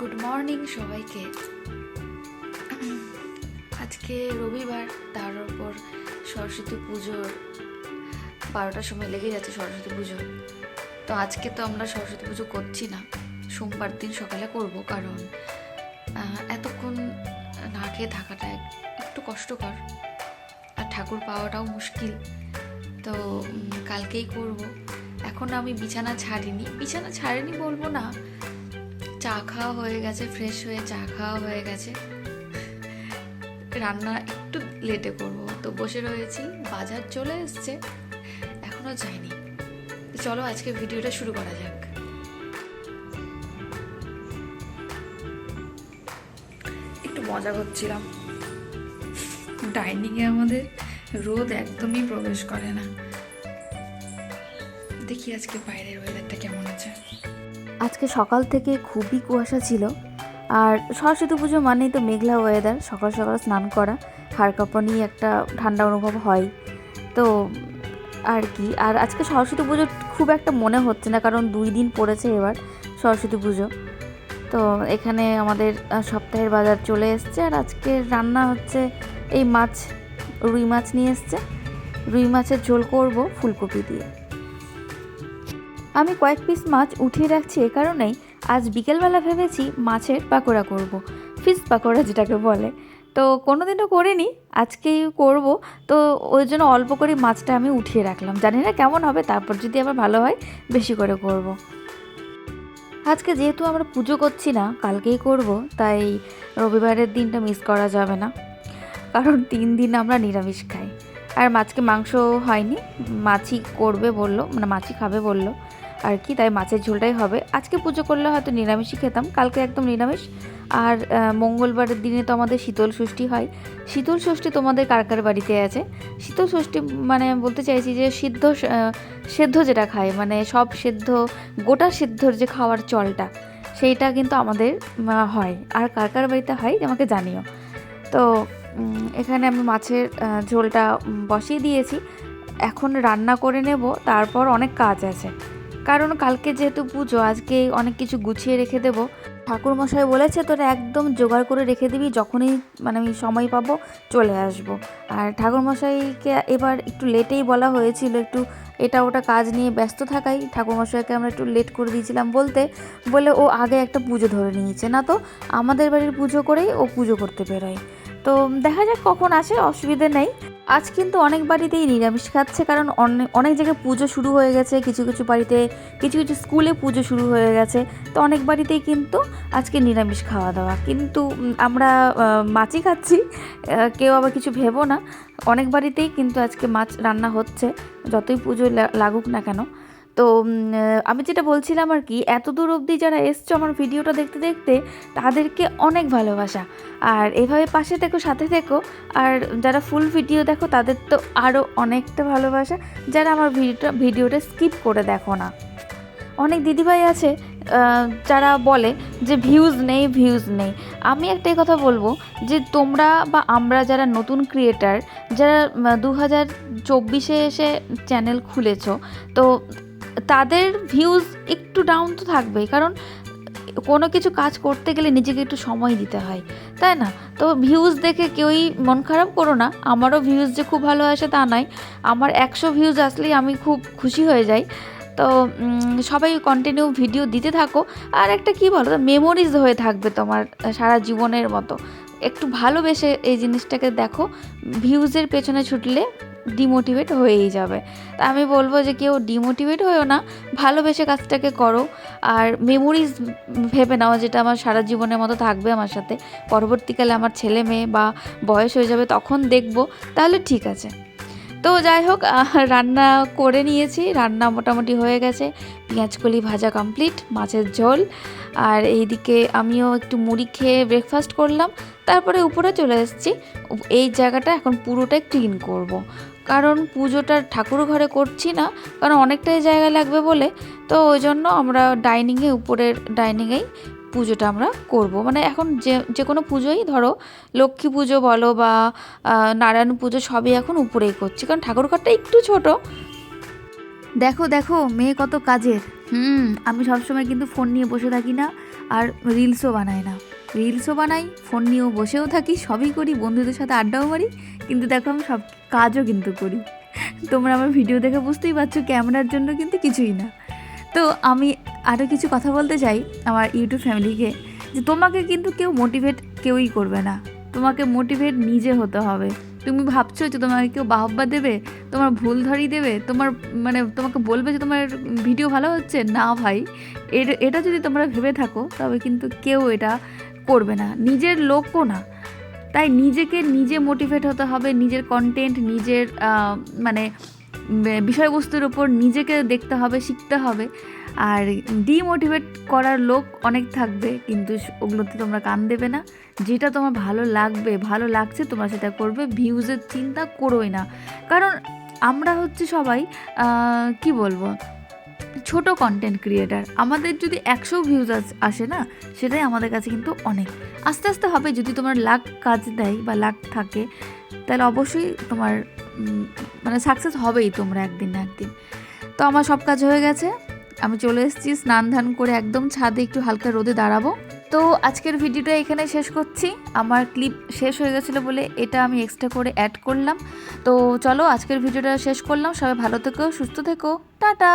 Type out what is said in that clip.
Good morning সবাইকে। আজকে রবিবার, তার উপর সরস্বতী পুজোর বারোটার সময় লেগে যাচ্ছে সরস্বতী পুজো। তো আজকে তো আমরা সরস্বতী পুজো করছি না। সোমবার দিন সকালে করব কারণ এতক্ষণ না খেয়ে থাকাটা একটু কষ্টকর। আর ঠাকুর পাওয়াটাও মুশকিল। তো কালকেই করব। এখন আমি বিছানা ছাড়িনি। বিছানা ছাড়িনি বলব না। চা খাওয়া হয়ে গেছে ফ্রেশ হয়ে চা খাওয়া হয়ে গেছে। রান্না একটু লেটে করব, তো বসে রয়েছি, বাজার চলে এসছে, এখনও যায়নি তো চলো আজকে ভিডিওটা শুরু করা যাক। একটু মজা করছিলাম। ডাইনিংয়ে আমাদের রোদ একদমই প্রবেশ করে না। দেখি আজকে বাইরের ওয়েদারটা কেমন আজকে সকাল থেকে খুবই কুয়াশা ছিল। আর সরস্বতী পুজো মানেই তো মেঘলা ওয়েদার সকাল সকাল স্নান করা, হাড় নিয়ে একটা ঠান্ডা অনুভব হয়। তো আর কি, আর আজকে সরস্বতী পুজো খুব একটা মনে হচ্ছে না, কারণ দুই দিন পড়েছে এবার সরস্বতী পুজো। তো এখানে আমাদের সপ্তাহের বাজার চলে এসছে, আর আজকে রান্না হচ্ছে এই মাছ, রুই মাছ নিয়ে এসছে। রুই মাছের ঝোল করব ফুলকপি দিয়ে। আমি কয়েক পিস মাছ উঠিয়ে রাখছি এ কারণেই আজ বিকেলবেলা ভেবেছি মাছের পাকোড়া করব। ফিশ পাকোড়া যেটাকে বলে। তো কোনো দিনও করিনি, আজকেই করব। তো ওই জন্য অল্প করে মাছটা আমি উঠিয়ে রাখলাম। জানি না কেমন হবে, তারপর যদি আবার ভালো হয়, বেশি করে করব। আজকে যেহেতু আমরা পুজো করছি না, কালকেই করব, তাই রবিবারের দিনটা মিস করা যাবে না। কারণ তিন দিন আমরা নিরামিষ খাই। আর মাছকে মাংস হয়নি, মাছই করবে বলল মানে মাছই খাবে বলল। আর কি, তাই মাছের ঝোলটাই হবে। আজকে পুজো করলে হয়তো নিরামিষই খেতাম, কালকে একদম নিরামিষ। আর মঙ্গলবারের দিনে তো আমাদের শীতল ষষ্ঠী হয়। শীতল ষষ্ঠী তোমাদের কার কার বাড়িতে আছে? শীতল ষষ্ঠী মানে বলতে চাইছি যে সিদ্ধ সেদ্ধ যেটা খায় মানে সব সেদ্ধ, গোটা সেদ্ধর যে খাওয়ার চলটা, সেইটা কিন্তু আমাদের হয়। আর কার কার বাড়িতে হয় আমাকে জানিও। তো এখানে আমি মাছের ঝোলটা বসিয়ে দিয়েছি। এখন রান্না করে নেব, তারপর অনেক কাজ আছে। কারণ কালকে যেহেতু পুজো, আজকে অনেক কিছু গুছিয়ে রেখে দেব। ঠাকুর মশাই বলেছে, তোরা একদম জোগাড় করে রেখে দিবি, যখনই মানে আমি সময় পাবো চলে আসব। আর ঠাকুর মশাইকে এবার একটু লেটেই বলা হয়েছিল, একটু এটা ওটা কাজ নিয়ে ব্যস্ত থাকাই। ঠাকুর মশাইকে আমরা একটু লেট করে দিয়েছিলাম বলতে, বলে ও আগে একটা পুজো ধরে নিয়েছে। না তো, আমাদের বাড়ির পুজো করেই ও পুজো করতে বেরোয়। তো দেখা যাক কখন আসে, অসুবিধে নেই। আজ কিন্তু অনেক বাড়িতেই নিরামিষ খাচ্ছে, কারণ অনেক অনেক জায়গায় পুজো শুরু হয়ে গেছে, কিছু কিছু বাড়িতে, কিছু কিছু স্কুলে পুজো শুরু হয়ে গেছে। তো অনেক বাড়িতেই কিন্তু আজকে নিরামিষ খাওয়া দাওয়া। কিন্তু আমরা মাছই খাচ্ছি কেউ আবার কিছু ভেবো না। অনেক বাড়িতেই কিন্তু আজকে মাছ রান্না হচ্ছে, যতই পুজো লাগুক না কেন। তো আমি যেটা বলছিলাম আর কি, এত দূর অবধি যারা এসছো আমার ভিডিওটা দেখতে দেখতে, তাদেরকে অনেক ভালোবাসা। আর এভাবে পাশে থেকো, সাথে থেকো, আর যারা ফুল ভিডিও দেখো, তাদের তো আরও অনেকটা ভালোবাসা, যারা আমার ভিডিওটা ভিডিওটা স্কিপ করে দেখো না। অনেক দিদিভাই আছে যারা বলে যে ভিউজ নেই ভিউজ নেই। আমি একটাই কথা বলব যে তোমরা বা আমরা যারা নতুন ক্রিয়েটার যারা দু হাজার চব্বিশে এসে চ্যানেল খুলেছো, তো তাদের ভিউজ একটু ডাউন তো থাকবেই, কারণ কোনো কিছু কাজ করতে গেলে নিজেকে একটু সময় দিতে হয়, তাই না? তো ভিউজ দেখে কেউই মন খারাপ করো না, আমারও ভিউজ যে খুব ভালো আসে তা নয়, আমার একশো ভিউজ আসলেই আমি খুব খুশি হয়ে যাই, তো সবাই কন্টিনিউ ভিডিও দিতে থাকো, আর একটা কি বলো মেমোরিজ হয়ে থাকবে তোমার সারা জীবনের মতো, একটু ভালোবেসে এই জিনিসটাকে দেখো ভিউজের পেছনে ছুটলে ডিমোটিভেট হয়েই যাবে। তা আমি বলব যে কেউ ডিমোটিভেট হয়েও না, ভালোবেসে কাজটাকে করো। আর মেমোরিজ ভেবে নাও যেটা আমার সারা জীবনের মতো থাকবে আমার সাথে। পরবর্তীকালে আমার ছেলে মেয়ে বা বয়স হয়ে যাবে তখন দেখব। তাহলে ঠিক আছে। তো যাই হোক রান্না করে নিয়েছি। রান্না মোটামুটি হয়ে গেছে। পেঁয়াজকলি ভাজা কমপ্লিট মাছের ঝোল। আর এইদিকে আমিও একটু মুড়ি খেয়ে ব্রেকফাস্ট করলাম। তারপরে উপরে চলে এসেছি। এই জায়গাটা এখন পুরোটাই ক্লিন করব। কারণ পুজোটা ঠাকুর ঘরে করছি না, কারণ অনেকটাই জায়গা লাগবে বলে। তো ওই জন্য আমরা ডাইনিংয়ে উপরের ডাইনিংয়েই পুজোটা আমরা করব। মানে এখন যে যে কোনো পুজোই ধরো লক্ষ্মী পুজো বলো বা নারায়ণ পুজো সবই এখন উপরেই করছি। কারণ ঠাকুর ঘরটা একটু ছোট। দেখো দেখো, মেয়ে কত কাজের। হুম, আমি সবসময় কিন্তু ফোন নিয়ে বসে থাকি না আর রিলসও বানাই না। রিলসও বানাই ফোন নিয়েও বসেও থাকি, সবই করি, বন্ধুদের সাথে আড্ডাও মারি, কিন্তু দেখো আমি সব কাজও কিন্তু করি। তোমরা আমার ভিডিও দেখে বুঝতেই পারছ, ক্যামেরার জন্য কিন্তু কিছুই না। তো আমি আরও কিছু কথা বলতে চাই আমার ইউটিউব ফ্যামিলিকে, যে তোমাকে কিন্তু কেউ মোটিভেট কেউই করবে না। তোমাকে মোটিভেট নিজে হতে হবে। তুমি ভাবছ যে তোমাকে কেউ বাহবা দেবে, তোমার ভুল ধরিয়ে দেবে, তোমার মানে তোমাকে বলবে যে তোমার ভিডিও ভালো হচ্ছে? না ভাই। এটা যদি তোমরা ভেবে থাকো, তবে কিন্তু কেউ এটা করবে না, নিজের লোকও না। তাই নিজেকে নিজে মোটিভেট হতে হবে, নিজের কন্টেন্ট নিজের মানে বিষয়বস্তুর ওপর নিজেকে দেখতে হবে, শিখতে হবে। আর ডিমোটিভেট করার লোক অনেক থাকবে, কিন্তু ওগুলোতে তোমরা কান দেবে না। যেটা তোমার ভালো লাগবে, ভালো লাগছে, তোমরা সেটা করবে ভিউজের চিন্তা করোই না। কারণ আমরা হচ্ছে সবাই কি বলব? ছোট কন্টেন্ট ক্রিয়েটার আমাদের যদি একশো ভিউজ আসে না, সেটাই আমাদের কাছে কিন্তু অনেক। আস্তে আস্তে হবে, যদি তোমার লাক কাজ দেয় বা লাক থাকে, তাহলে অবশ্যই তোমার মানে সাকসেস হবেই তোমরা একদিন না একদিন। তো আমার সব কাজ হয়ে গেছে, আমি চলে এসেছি, স্নান ধান করে একদম ছাদে একটু হালকা রোদে দাঁড়াবো। তো আজকের ভিডিওটা এখানে শেষ করছি। আমার ক্লিপ শেষ হয়ে গেছিল বলে এটা আমি এক্সট্রা করে অ্যাড করলাম। তো চলো আজকের ভিডিওটা শেষ করলাম। সবাই ভালো থেকো, সুস্থ থেকো। টাটা!